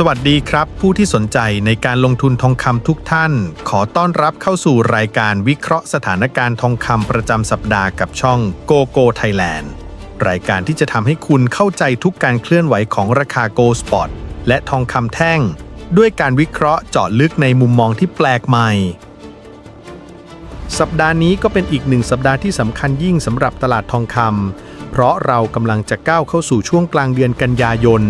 สวัสดีครับผู้ที่สนใจในการลงทุนทองคำทุกท่าน ขอต้อนรับเข้าสู่รายการวิเคราะห์สถานการณ์ทองคำประจำสัปดาห์กับช่อง Go Go Thailand รายการที่จะทำให้คุณเข้าใจทุกการเคลื่อนไหวของราคา Go Spot และทองคำแท่ง ด้วยการวิเคราะห์เจาะลึกในมุมมองที่แปลกใหม่ สัปดาห์นี้ก็เป็นอีกหนึ่งสัปดาห์ที่สำคัญยิ่งสำหรับตลาดทองคำ เพราะเรากำลังจะก้าวเข้าสู่ช่วงกลางเดือนกันยายน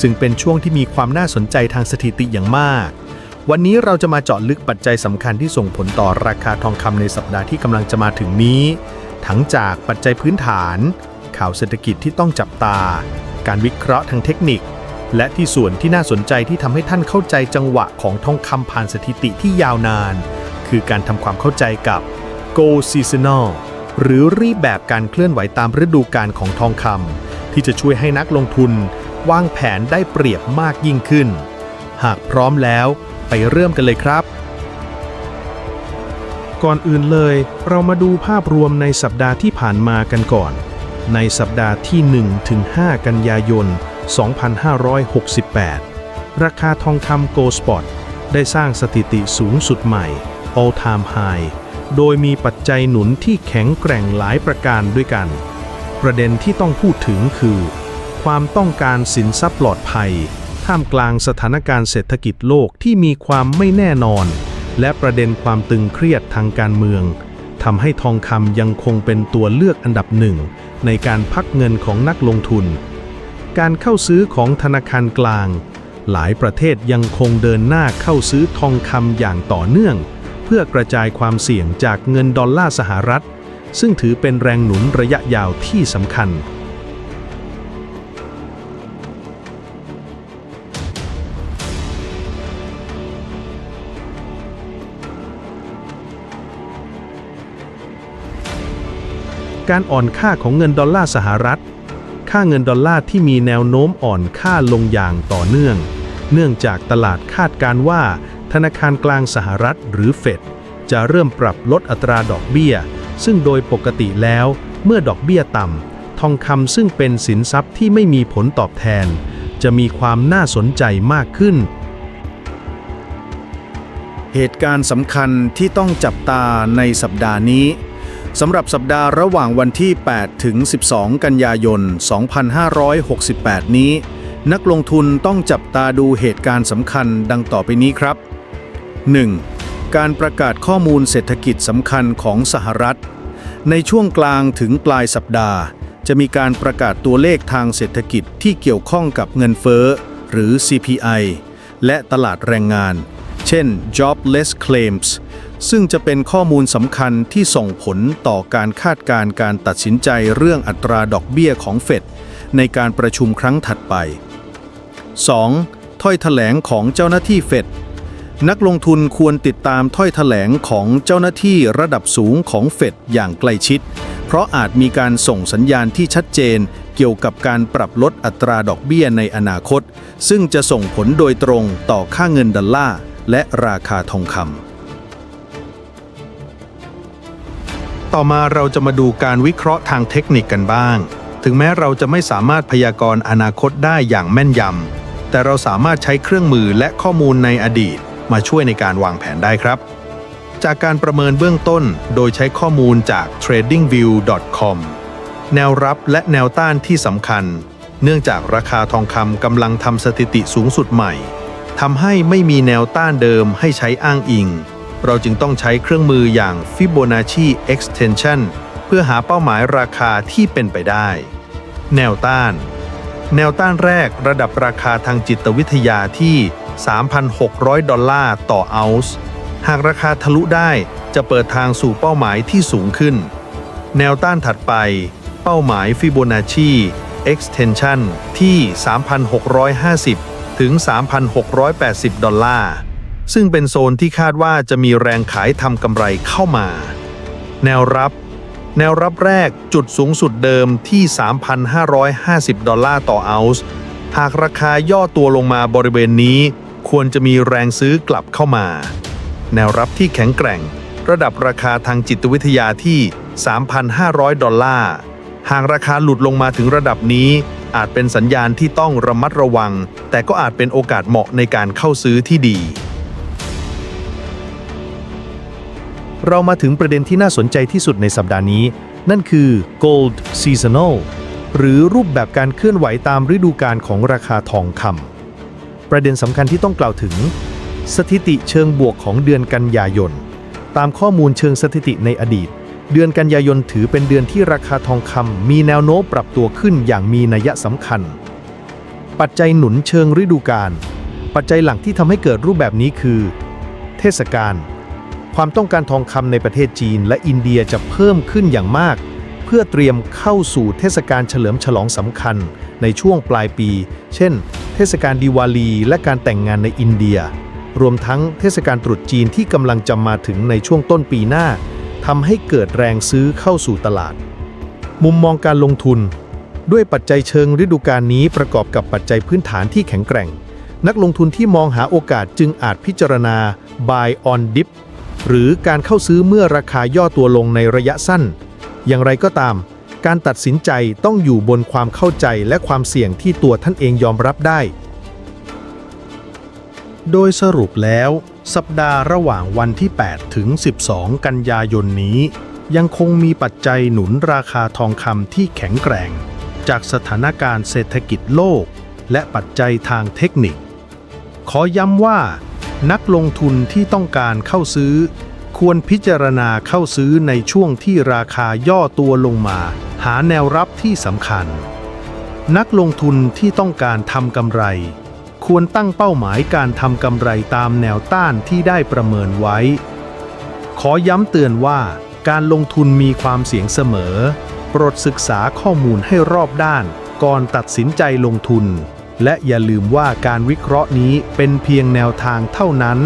ซึ่งเป็นช่วงที่มีความน่าสนใจทางสถิติอย่างมาก วันนี้เราจะมาเจาะลึกปัจจัยสำคัญที่ส่งผลต่อราคาทองคำในสัปดาห์ที่กำลังจะมาถึงนี้ ทั้งจากปัจจัยพื้นฐาน ข่าวเศรษฐกิจที่ต้องจับตา การวิเคราะห์ทางเทคนิค และที่ส่วนที่น่าสนใจที่ทำให้ท่านเข้าใจจังหวะของทองคำผ่านสถิติที่ยาวนาน คือการทำความเข้าใจกับ Go Seasonal หรือรีบแบบการเคลื่อนไหวตามฤดูกาลของทองคำที่จะช่วยให้นักลงทุนวางแผนได้เปรียบมากยิ่งขึ้น หากพร้อมแล้วไปเริ่มกันเลยครับ ก่อนอื่นเลย เรามาดูภาพรวมในสัปดาห์ที่ผ่านมากันก่อน ในสัปดาห์ที่1ถึง5กันยายน 2568 ราคาทองคำ Gold Spot ได้สร้างสถิติสูงสุดใหม่ All Time High โดยมีปัจจัยหนุนที่แข็งแกร่งหลายประการด้วยกัน ประเด็นที่ต้องพูดถึงคือ ความต้องการสินทรัพย์ปลอดภัย ท่ามกลางสถานการณ์เศรษฐกิจโลกที่มีความไม่แน่นอน และประเด็นความตึงเครียดทางการเมืองทำให้ทองคำยังคงเป็นตัวเลือกอันดับหนึ่ง ในการพักเงินของนักลงทุน การเข้าซื้อของธนาคารกลาง หลายประเทศยังคงเดินหน้าเข้าซื้อทองคำอย่างต่อเนื่อง พื่อกระจายความเสี่ยงจากเงินดอลลาร์สหรัฐ ซึ่งถือเป็นแรงหนุนระยะยาวที่สำคัญ การอ่อนค่าของเงินดอลลาร์สหรัฐ ค่าเงินดอลลาร์ที่มีแนวโน้มอ่อนค่าลงอย่างต่อเนื่อง เนื่องจากตลาดคาดการว่าธนาคารกลางสหรัฐหรือเฟด จะเริ่มปรับลดอัตราดอกเบี้ย ซึ่งโดยปกติแล้วเมื่อดอกเบี้ยต่ำทองคำซึ่งเป็นสินทรัพย์ที่ไม่มีผลตอบแทน จะมีความน่าสนใจมากขึ้น เหตุการณ์สำคัญที่ต้องจับตาในสัปดาห์นี้สำหรับสัปดาห์ระหว่างวันที่ 8 ถึง 12 กันยายน 2568 นี้ นักลงทุนต้องจับตาดูเหตุการณ์สำคัญดังต่อไปนี้ครับ 1. การประกาศข้อมูลเศรษฐกิจสำคัญของสหรัฐ ในช่วงกลางถึงปลายสัปดาห์ จะมีการประกาศตัวเลขทางเศรษฐกิจที่เกี่ยวข้องกับเงินเฟ้อ หรือ CPI และตลาดแรงงาน เช่น jobless claims ซึ่งจะเป็นข้อมูลสำคัญที่ส่งผลต่อการคาดการณ์การตัดสินใจเรื่องอัตราดอกเบี้ยของเฟดในการประชุมครั้งถัดไป 2. ถ้อยแถลงของเจ้าหน้าที่เฟด นักลงทุนควรติดตามถ้อยแถลงของเจ้าหน้าที่ระดับสูงของเฟดอย่างใกล้ชิด เพราะอาจมีการส่งสัญญาณที่ชัดเจน เกี่ยวกับการปรับลดอัตราดอกเบี้ยในอนาคต ซึ่งจะส่งผลโดยตรงต่อค่าเงินดอลลาร์และราคาทองคำต่อมาเราจะมาดูการวิเคราะห์ทางเทคนิคกันบ้าง ถึงแม้เราจะไม่สามารถพยากรณ์อนาคตได้อย่างแม่นยำแต่เราสามารถใช้เครื่องมือและข้อมูลในอดีต มาช่วยในการวางแผนได้ครับ จากการประเมินเบื้องต้นโดยใช้ข้อมูลจาก tradingview.com แนวรับและแนวต้านที่สำคัญ เนื่องจากราคาทองคำกำลังทำสถิติสูงสุดใหม่ทำให้ไม่มีแนวต้านเดิมให้ใช้อ้างอิง เราจึงต้องใช้เครื่องมืออย่าง Fibonacci Extension เพื่อหาเป้าหมายราคาที่เป็นไปได้ แนวต้าน แนวต้านแรกระดับราคาทางจิตวิทยาที่ 3,600 ดอลลาร์ต่อออนซ์หากราคาทะลุได้จะเปิดทางสู่เป้าหมายที่สูงขึ้น แนวต้านถัดไป เป้าหมาย Fibonacci Extension ที่ 3,650 ถึง 3,680 ดอลลาร์ ซึ่งเป็นโซนที่คาดว่าจะมีแรงขายทำกำไรเข้ามา แนวรับ แนวรับแรกจุดสูงสุดเดิมที่ 3,550 ดอลลาร์ต่อออนซ์หากราคาย่อตัวลงมาบริเวณนี้ ควรจะมีแรงซื้อกลับเข้ามา แนวรับที่แข็งแกร่ง ระดับราคาทางจิตวิทยาที่ 3,500 ดอลลาร์ หากราคาหลุดลงมาถึงระดับนี้ อาจเป็นสัญญาณที่ต้องระมัดระวัง แต่ก็อาจเป็นโอกาสเหมาะในการเข้าซื้อที่ดี เรามาถึงประเด็นที่น่าสนใจที่สุดในสัปดาห์นี้ นั่นคือ gold seasonal หรือรูปแบบการเคลื่อนไหวตามฤดูกาลของราคาทองคำ ประเด็นสำคัญที่ต้องกล่าวถึง สถิติเชิงบวกของเดือนกันยายน ตามข้อมูลเชิงสถิติในอดีต เดือนกันยายนถือเป็นเดือนที่ราคาทองคำมีแนวโน้มปรับตัวขึ้นอย่างมีนัยสำคัญ ปัจจัยหนุนเชิงฤดูกาลปัจจัยหลักที่ทำให้เกิดรูปแบบนี้คือ เทศกาลความต้องการทองคำในประเทศจีนและอินเดียจะเพิ่มขึ้นอย่างมาก เพื่อเตรียมเข้าสู่เทศกาลเฉลิมฉลองสำคัญในช่วงปลายปี เช่น ทศกาลดิวาลีและการแต่งงานในอินเดีย รวมทั้งเทศกาลตรุษจีนที่กำลังจะมาถึงในช่วงต้นปีหน้าทำให้เกิดแรงซื้อเข้าสู่ตลาด มุมมองการลงทุน ด้วยปัจจัยเชิงฤดูกาลนี้ประกอบกับปัจจัยพื้นฐานที่แข็งแกร่ง นักลงทุนที่มองหาโอกาสจึงอาจพิจารณา buy on dip หรือการเข้าซื้อเมื่อราคาย่อตัวลงในระยะสั้น อย่างไรก็ตาม การตัดสินใจต้องอยู่บนความเข้าใจและความเสี่ยงที่ตัวท่านเองยอมรับได้ โดยสรุปแล้ว สัปดาห์ระหว่างวันที่ 8 ถึง 12 กันยายนนี้ ยังคงมีปัจจัยหนุนราคาทองคำที่แข็งแกร่ง จากสถานการณ์เศรษฐกิจโลก และปัจจัยทางเทคนิค ขอย้ำว่า นักลงทุนที่ต้องการเข้าซื้อ ควรพิจารณาเข้าซื้อในช่วงที่ราคาย่อตัวลงมา หาแนวรับที่สำคัญ นักลงทุนที่ต้องการทำกำไร ควรตั้งเป้าหมายการทำกำไรตามแนวต้านที่ได้ประเมินไว้ ขอย้ำเตือนว่า การลงทุนมีความเสี่ยงเสมอ โปรดศึกษาข้อมูลให้รอบด้าน ก่อนตัดสินใจลงทุน และอย่าลืมว่าการวิเคราะห์นี้เป็นเพียงแนวทางเท่านั้น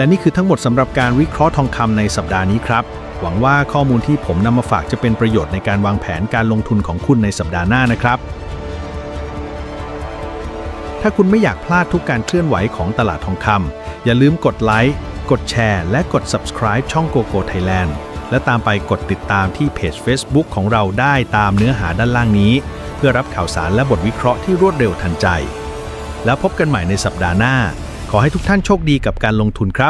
และนี่คือทั้งหมดสำหรับการวิเคราะห์ทองคำในสัปดาห์นี้ครับ หวังว่าข้อมูลที่ผมนำมาฝากจะเป็นประโยชน์ในการวางแผนการลงทุนของคุณในสัปดาห์หน้านะครับ ถ้าคุณไม่อยากพลาดทุกการเคลื่อนไหวของตลาดทองคำอย่าลืมกดไลค์กดแชร์และกด subscribe ช่อง GoGo Thailand และตามไปกดติดตามที่เพจ Facebook ของเราได้ตามเนื้อหาด้านล่างนี้ เพื่อรับข่าวสารและบทวิเคราะห์ที่รวดเร็วทันใจ แล้วพบกันใหม่ในสัปดาห์หน้า ขอให้ทุกท่านโชคดีกับการลงทุนครับ